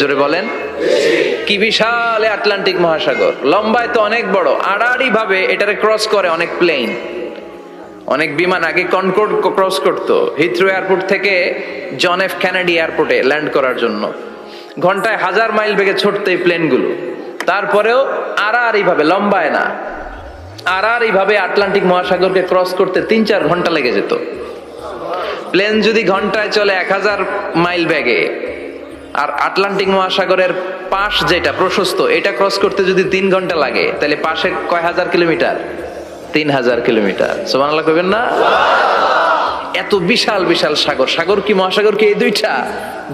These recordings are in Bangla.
জোরে বলেন। কি বিশাল আটলান্টিক মহাসাগর। লম্বায় তো অনেক বড়। আড়াআড়ি ভাবে এটারে ক্রস করে অনেক প্লেন অনেক বিমান আগে কনকোর্ড ক্রস করতো। হিথ্রো এয়ারপোর্ট থেকে জন এফ ক্যানেডি এয়ারপোর্টে ল্যান্ড করার জন্য। ঘন্টায় হাজার মাইল বেগে ছুটতো এই প্লেনগুলো তারপরেও আড়াআড়ি ভাবে লম্বায় না। আড়াআড়ি ভাবে আটলান্টিক মহাসাগরকে ক্রস করতে তিন চার ঘণ্টা লেগে যেত। প্লেন যদি ঘন্টায় চলে এক হাজার মাইল ব্যাগে আর আটলান্টিক মহাসাগরের পাশ যেটা প্রশস্ত, এটা ক্রস করতে যদি তিন ঘণ্টা লাগে, তাহলে পাশে কয় হাজার কিলোমিটার? তিন হাজার কিলোমিটার। সোমান আল্লাহ কবেন না? এত বিশাল বিশাল সাগর। সাগর কি মহাসাগর কি এই দুইটা?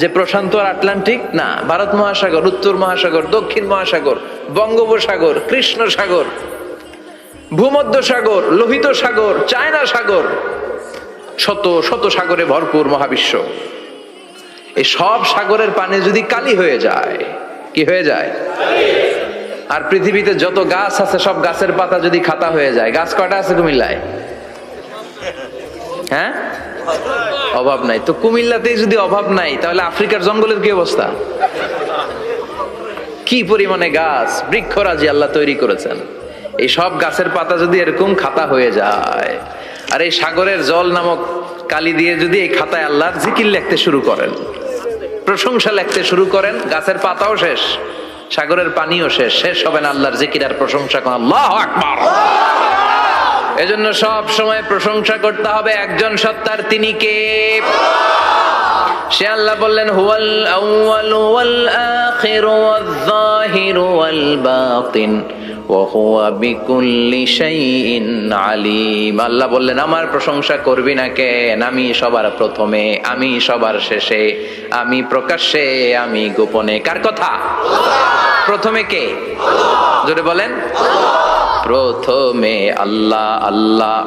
যে প্রশান্ত আর আটলান্টিক? না, ভারত মহাসাগর, উত্তর মহাসাগর, দক্ষিণ মহাসাগর, বঙ্গোপসাগর কৃষ্ণ সাগর ভূমধ্য সাগর লোহিত সাগর চায়না সাগর শত শত সাগরে ভরপুর মহাবিশ্ব। এই সব সাগরের পানি যদি কালি হয়ে যায়, কি হয়ে যায়? আর পৃথিবীতে যত গাছ আছে, সব গাছের পাতা যদি খাতা হয়ে যায়, গাছ কয়টা আছে কুমিল্লায়? হ্যাঁ? অভাব নাই। তো কুমিল্লাতেই যদি অভাব নাই, তাহলে আফ্রিকার জঙ্গলের কি অবস্থা? কি পরিমাণে গাছ, বৃক্ষরাজি আল্লাহ তৈরি করেছেন। এই সব গাছের পাতা যদি এরকম খাতা হয়ে যায়, আর এই সাগরের জল নামক কালি দিয়ে যদি এই খাতায় আল্লাহর জিকির লিখতে শুরু করেন প্রশংসা লেখতে শুরু করেন, গাছের পাতাও শেষ, সাগরের পানিও শেষ শেষ হবে না আল্লাহর জিকিরার প্রশংসা করেন আল্লাহ আকবার। এজন্য সব সময় প্রশংসা করতে হবে একজন সত্তার তিনি কে? সে আল্লাহ বললেন, হুয়াল আউয়াল ওয়াল আখির ওয়াল যাহির ওয়াল বাতিন, ওয়া বিকুল্লি শাইইন আলিম। আল্লাহ বললেন, আমার প্রশংসা করবি না কেন? আমি সবার প্রথমে, আমি সবার শেষে, আমি প্রকাশ্যে, আমি গোপনে। কার কথা? প্রথমে কে? জোরে বলেন। প্রথমে আল্লাহ আল্লাহ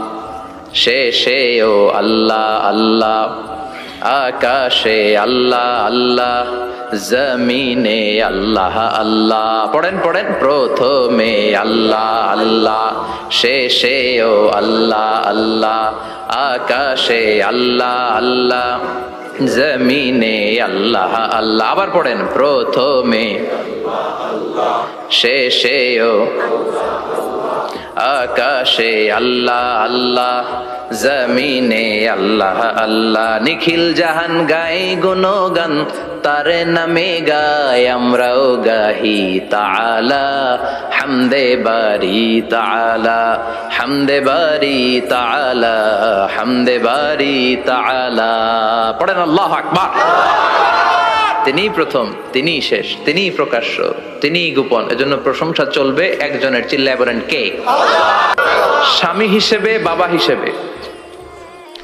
শেষে ও আল্লাহ আল্লাহ। আকাশে আল্লাহ আল্লাহ, জমিনে আল্লাহ আল্লাহ। পড়েন পড়েন, প্রথমে আল্লাহ আল্লাহ শেষে ও আল্লাহ আল্লাহ। আকাশে আল্লাহ আল্লাহ, জমিনে আল্লাহ আল্লাহ। আবার পড়েন, প্রথমে শেষে ও আকাশে আল্লাহ আল্লাহ জমিনে আল্লাহ আল্লাহ নিখিল জাহান গাই গুণগান, তার নামে গায় আমরাও গাহি তাআলা। হামদে বারি তাআলা, হামদে বারি তাআলা, হামদে বারি তাআলা। পড়েন আল্লাহ আকবার। তিনি প্রথম তিনি শেষ তিনি প্রকাশ্য তিনি গোপন। এজন্য প্রশংসা চলবে একজনের, চিল্লায় বলেন কে? স্বামী হিসেবে, বাবা হিসেবে।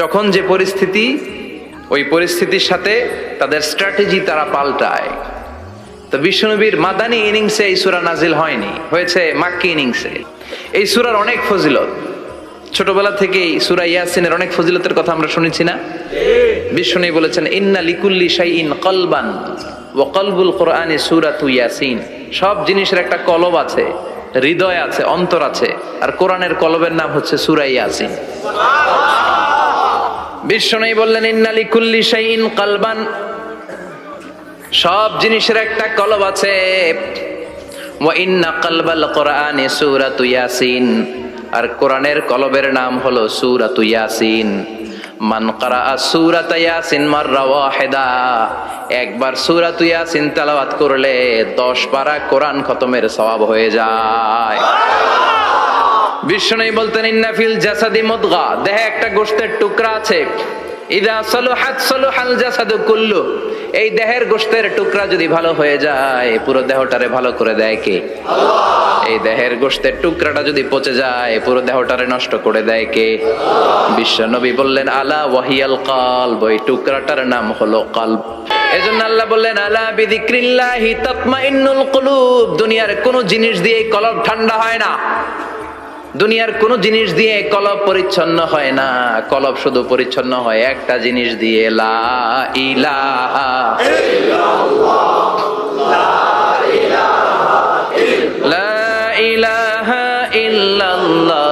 যখন যে পরিস্থিতি, ওই পরিস্থিতির সাথে তাদের স্ট্র্যাটেজি তারা পাল্টায়। তো বিশ্বনবীর মাদানী ইনিংসে এই সুরা নাজিল হয়নি, হয়েছে মাক্কি ইনিংসে এই সুরার অনেক ফজিলত। ছোটবেলা থেকেই সুরা ইয়াসিনের অনেক ফজিলতের কথা আমরা শুনেছি না? বিষ্ণু বলেছেন, ইন্না লিকুল্লি শাইইন কলবান ও কলবুল কোরআনে সুরাতু ইয়াসিন। সব জিনিসের একটা কলব আছে, হৃদয় আছে, অন্তর আছে, আর কোরআনের কলবের নাম হচ্ছে সুরা ইয়াসিন। বিষ্ণু বললেন, ইন্না লিকুল্লি শাইইন কলবান। সব জিনিসের একটা কলব আছে। ইন্না কলবাল কোরআনে সুরাতু ইয়াসিন। আর কোরআনের কলবের নাম হলো সুরাতু ইয়াসিন। মান করা সুরাত ইয়াসিন মাররা ওয়াহিদা। একবার সূরাত ইয়াসিন তেলাওয়াত করলে 10 পারা কোরআন খতমের সওয়াব হয়ে যায়। বিষ্ণু বলতেন ইন্নাফিল জাসাদি মুদগা। দেহে একটা গোশতের টুকরা আছে। ইদা সলুহাত সলুহাল জাসাদু কুল্লু। এই দেহের গোশতের টুকরা যদি ভালো হয়ে যায়, পুরো দেহটারে ভালো করে দেয় কে? এই দেহের গোশতের টুকরাটা যদি পচে যায়, পুরো দেহটারে নষ্ট করে দেয় কে? বিশ্ব নবী বললেন, আলা ওয়াহিয়াল কালব। ওই টুকরাটার নাম হলো কালব। এজন্য আল্লাহ বললেন, আলা বিদিক্রিল্লাহি তাতমাইন্নুল কুলুব। দুনিয়ার কোন জিনিস দিয়ে কলব ঠান্ডা হয় না। দুনিয়ার কোন জিনিস দিয়ে কলব পরিচ্ছন্ন হয় না। কলব শুধু পরিচ্ছন্ন হয় একটা জিনিস দিয়ে। লা ইলাহা লা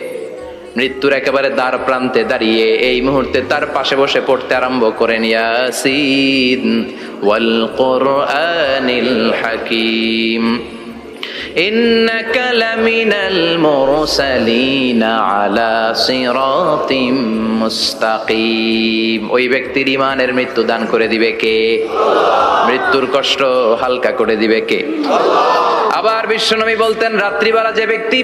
মৃত্যুর একেবারে দ্বার প্রান্তে দাঁড়িয়ে এই মুহূর্তে তার পাশে বসে পড়তে আরম্ভ করেন ইয়াসিন ওয়াল কোরআনিল হাকিম। ইন্নাকা লামিনাল মুরসালিন আলা সিরাতিম মুস্তাকিম। ওই ব্যক্তির ইমানের মৃত্যু দান করে দিবে কে? মৃত্যুর কষ্ট হালকা করে দিবে কে? আবার বিশ্বনবী বলতেন, রাত্রিবেলা যে ব্যক্তি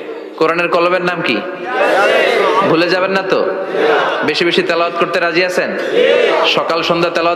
কোরআনের কলমের নাম কি? ভুলে যাবেন না তো? বেশি বেশি তেলাওয়াত করতে রাজি আছেন? সকাল সন্ধ্যা তেলাওয়াত